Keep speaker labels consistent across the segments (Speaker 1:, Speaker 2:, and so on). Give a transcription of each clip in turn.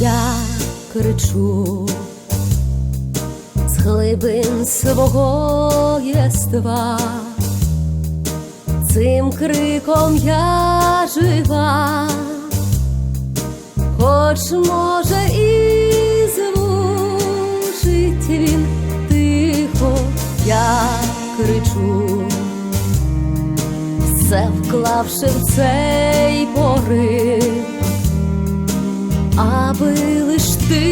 Speaker 1: я кричу з глибин свого єства, цим криком я жива, хоч може і звучить він тихо, я кричу, все вклавши в цей порив аби лиш ти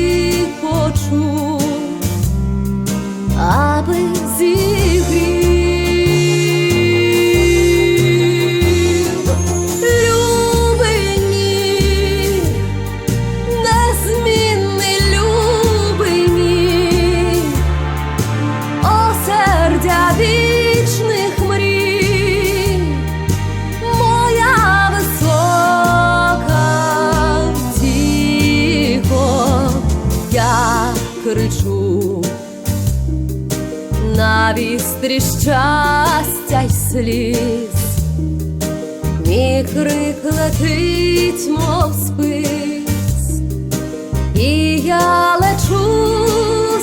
Speaker 1: кричу. На вістрі щастя й сліз, мій крик летить, мов спис, і я лечу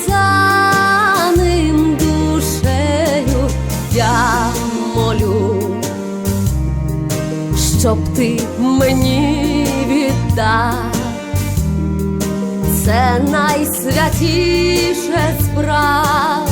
Speaker 1: за ним душею, я молю щоб ти мені віддав, це найсвятіше справ,